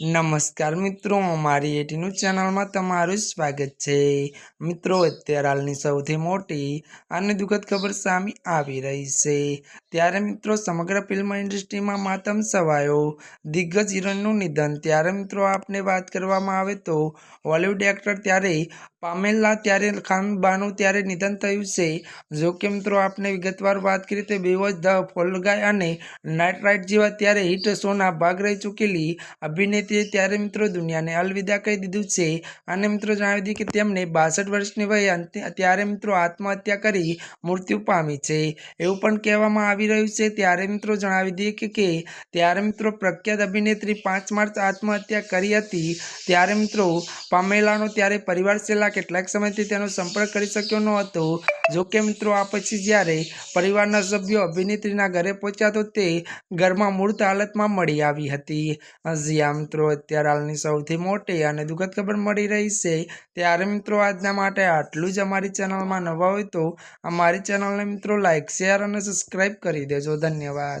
નમસ્કાર મિત્રો, મારી એટીનું ચેનલમાં તમારું સ્વાગત છે. મિત્રો, અત્યારે હાલની સૌથી મોટી અને દુઃખદ ખબર સામે આવી રહી છે. ત્યારે મિત્રો, સમગ્ર ફિલ્મ ઇન્ડસ્ટ્રીમાં માતમ સવાયો દિગ્ગજ હિરોઈનનું નિધન. ત્યારે મિત્રો, આપને વાત કરવામાં આવે તો હોલિવૂડ એક્ટર ત્યારે પામેલા ત્યારે ખાનબાનું ત્યારે નિધન થયું છે. જો કે મિત્રો, આપને વિગતવાર વાત કરીએ તો બેવોજ, ધ ફોલગાય અને નાઇટ રાઇટ જેવા ત્યારે હિટ શોના ભાગ રહી ચૂકેલી અભિનેત્રીએ ત્યારે મિત્રો દુનિયાને અલવિદા કહી દીધું છે. અને મિત્રો જણાવી દીધું કે તેમને બાસઠ વર્ષની વયે ત્યારે મિત્રો આત્મહત્યા કરી મૃત્યુ પામી છે. એવું પણ કહેવામાં આવી રહ્યું છે. ત્યારે મિત્રો જણાવી દઈએ કે ત્યારે મિત્રો પ્રખ્યાત અભિનેત્રી પાંચ માર્ચ આત્મહત્યા કરી હતી. ત્યારે મિત્રો પામેલાનો ત્યારે પરિવાર છેલ્લા કેટલાક સમયથી તેનો સંપર્ક કરી શક્યો ન હતો. જો કે મિત્રો, આ પછી જ્યારે પરિવારના સભ્યો અભિનેત્રીના ઘરે પહોંચ્યા તો તે ઘરમાં મૂર્ત હાલતમાં મળી આવી હતી. જ્યાં મિત્રો, અત્યારે હાલની સૌથી મોટી અને દુઃખદ ખબર મળી રહી છે. ત્યારે, મિત્રો, આજના માટે આટલું જ અમારી ચેનલમાં નવા હોય તો અમારી ચેનલને, મિત્રો લાઇક શેર અને સબસ્ક્રાઈબ કરી દેજો. ધન્યવાદ.